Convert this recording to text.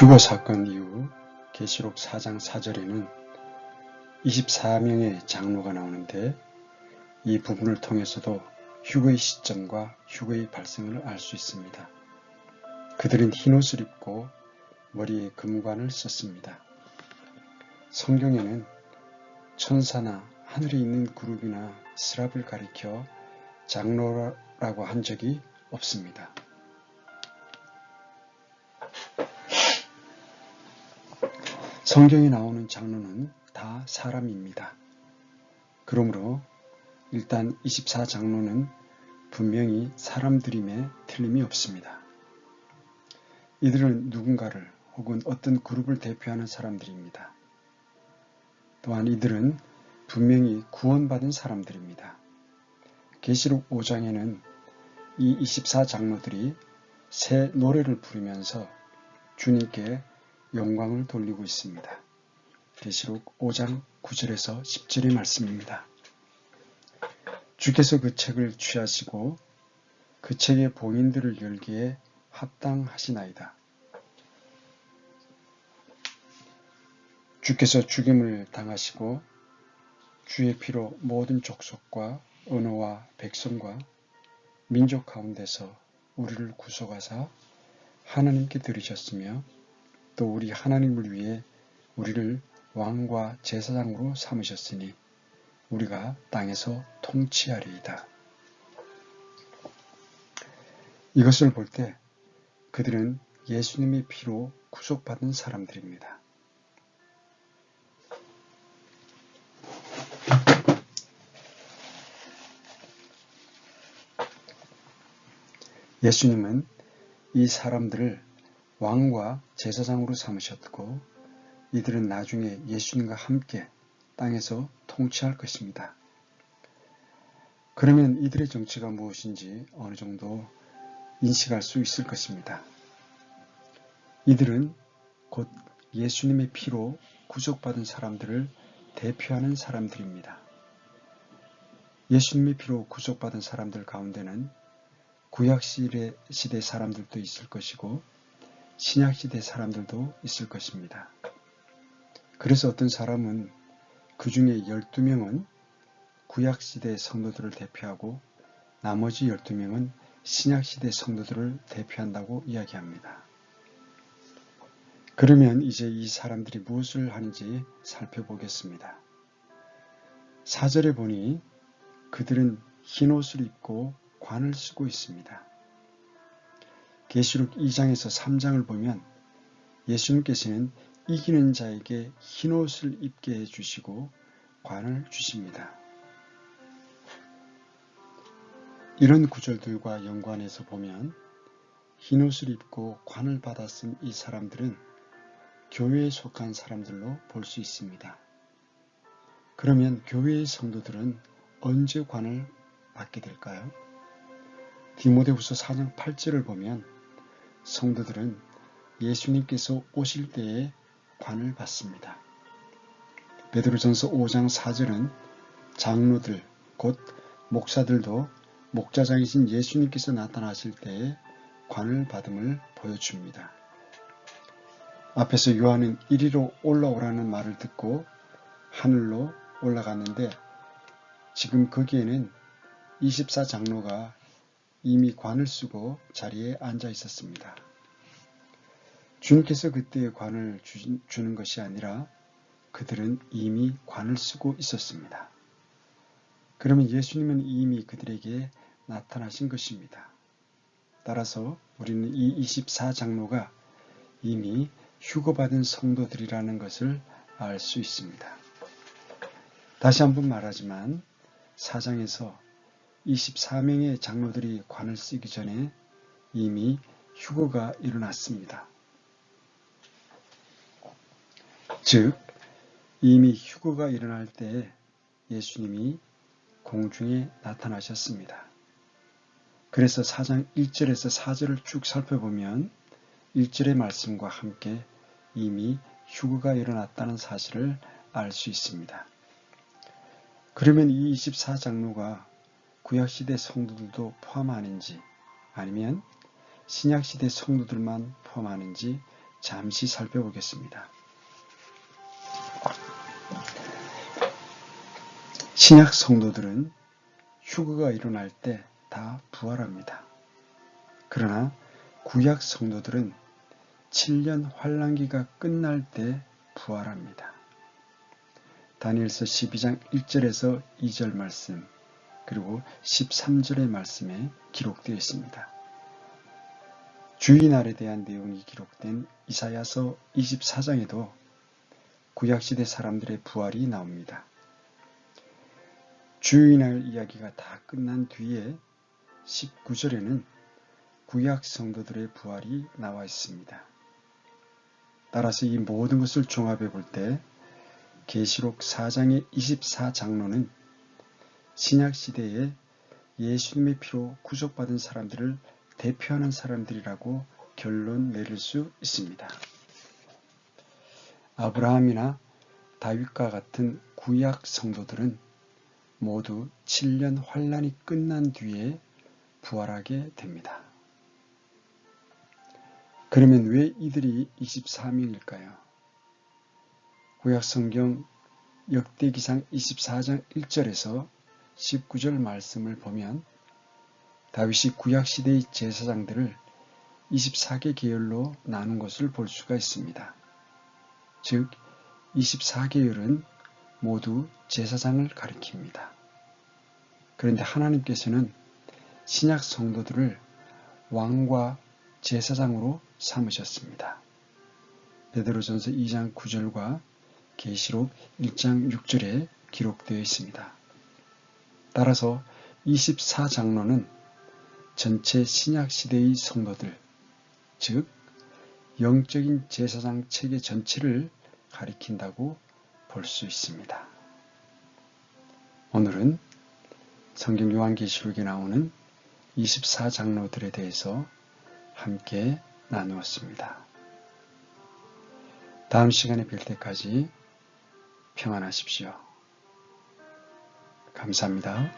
휴거 사건 이후 계시록 4장 4절에는 24명의 장로가 나오는데 이 부분을 통해서도 휴거의 시점과 휴거의 발생을 알 수 있습니다. 그들은 흰옷을 입고 머리에 금관을 썼습니다. 성경에는 천사나 하늘에 있는 그룹이나 스랍을 가리켜 장로라고 한 적이 없습니다. 성경에 나오는 장로는 다 사람입니다. 그러므로 일단 24장로는 분명히 사람들임에 틀림이 없습니다. 이들은 누군가를 혹은 어떤 그룹을 대표하는 사람들입니다. 또한 이들은 분명히 구원받은 사람들입니다. 계시록 5장에는 이 24장로들이 새 노래를 부르면서 주님께 영광을 돌리고 있습니다. 계시록 5장 9절에서 10절의 말씀입니다. 주께서 그 책을 취하시고 그 책의 봉인들을 열기에 합당하시나이다. 주께서 죽임을 당하시고 주의 피로 모든 족속과 언어와 백성과 민족 가운데서 우리를 구속하사 하나님께 드리셨으며 또 우리 하나님을 위해 우리를 왕과 제사장으로 삼으셨으니 우리가 땅에서 통치하리이다. 이것을 볼 때 그들은 예수님의 피로 구속받은 사람들입니다. 예수님은 이 사람들을 왕과 제사장으로 삼으셨고 이들은 나중에 예수님과 함께 땅에서 통치할 것입니다. 그러면 이들의 정치가 무엇인지 어느 정도 인식할 수 있을 것입니다. 이들은 곧 예수님의 피로 구속받은 사람들을 대표하는 사람들입니다. 예수님의 피로 구속받은 사람들 가운데는 구약 시대 시대 사람들도 있을 것이고 신약시대 사람들도 있을 것입니다. 그래서 어떤 사람은 그 중에 12명은 구약시대 성도들을 대표하고 나머지 12명은 신약시대 성도들을 대표한다고 이야기합니다. 그러면 이제 이 사람들이 무엇을 하는지 살펴보겠습니다. 4절에 보니 그들은 흰 옷을 입고 관을 쓰고 있습니다. 계시록 2장에서 3장을 보면 예수님께서는 이기는 자에게 흰옷을 입게 해주시고 관을 주십니다. 이런 구절들과 연관해서 보면 흰옷을 입고 관을 받았은 이 사람들은 교회에 속한 사람들로 볼 수 있습니다. 그러면 교회의 성도들은 언제 관을 받게 될까요? 디모데후서 4장 8절을 보면 성도들은 예수님께서 오실 때에 관을 받습니다. 베드로전서 5장 4절은 장로들 곧 목사들도 목자장이신 예수님께서 나타나실 때에 관을 받음을 보여줍니다. 앞에서 요한은 이리로 올라오라는 말을 듣고 하늘로 올라갔는데 지금 거기에는 24장로가 이미 관을 쓰고 자리에 앉아 있었습니다. 주님께서 그때의 관을 주 는 것이 아니라 그들은 이미 관을 쓰고 있었습니다. 그러면 예수님은 이미 그들에게 나타나신 것입니다. 따라서 우리는 이 24장로가 이미 휴거받은 성도들이라는 것을 알 수 있습니다. 다시 한번 말하지만 사장에서 24명의 장로들이 관을 쓰기 전에 이미 휴거가 일어났습니다. 즉 이미 휴거가 일어날 때 예수님이 공중에 나타나셨습니다. 그래서 4장 1절에서 4절을 쭉 살펴보면 1절의 말씀과 함께 이미 휴거가 일어났다는 사실을 알 수 있습니다. 그러면 이 24장로가 구약시대 성도들도 포함하는지 아니면 신약시대 성도들만 포함하는지 잠시 살펴보겠습니다. 신약 성도들은 휴거가 일어날 때 다 부활합니다. 그러나 구약 성도들은 7년 환란기가 끝날 때 부활합니다. 다니엘서 12장 1절에서 2절 말씀 그리고 13절의 말씀에 기록되어 있습니다. 주의날에 대한 내용이 기록된 이사야서 24장에도 구약시대 사람들의 부활이 나옵니다. 주의날 이야기가 다 끝난 뒤에 19절에는 구약 성도들의 부활이 나와 있습니다. 따라서 이 모든 것을 종합해 볼 때 계시록 4장의 24장로는 신약 시대에 예수님의 피로 구속받은 사람들을 대표하는 사람들이라고 결론 내릴 수 있습니다. 아브라함이나 다윗과 같은 구약 성도들은 모두 7년 환란이 끝난 뒤에 부활하게 됩니다. 그러면 왜 이들이 24명일까요? 구약 성경 역대기상 24장 1절에서 19절 말씀을 보면 다윗이 구약 시대의 제사장들을 24개 계열로 나눈 것을 볼 수가 있습니다. 즉 24계열은 모두 제사장을 가리킵니다. 그런데 하나님께서는 신약 성도들을 왕과 제사장으로 삼으셨습니다. 베드로전서 2장 9절과 계시록 1장 6절에 기록되어 있습니다. 따라서 24장로는 전체 신약 시대의 성도들, 즉 영적인 제사장 체계 전체를 가리킨다고 볼 수 있습니다. 오늘은 성경 요한계시록에 나오는 24장로들에 대해서 함께 나누었습니다. 다음 시간에 뵐 때까지 평안하십시오. 감사합니다.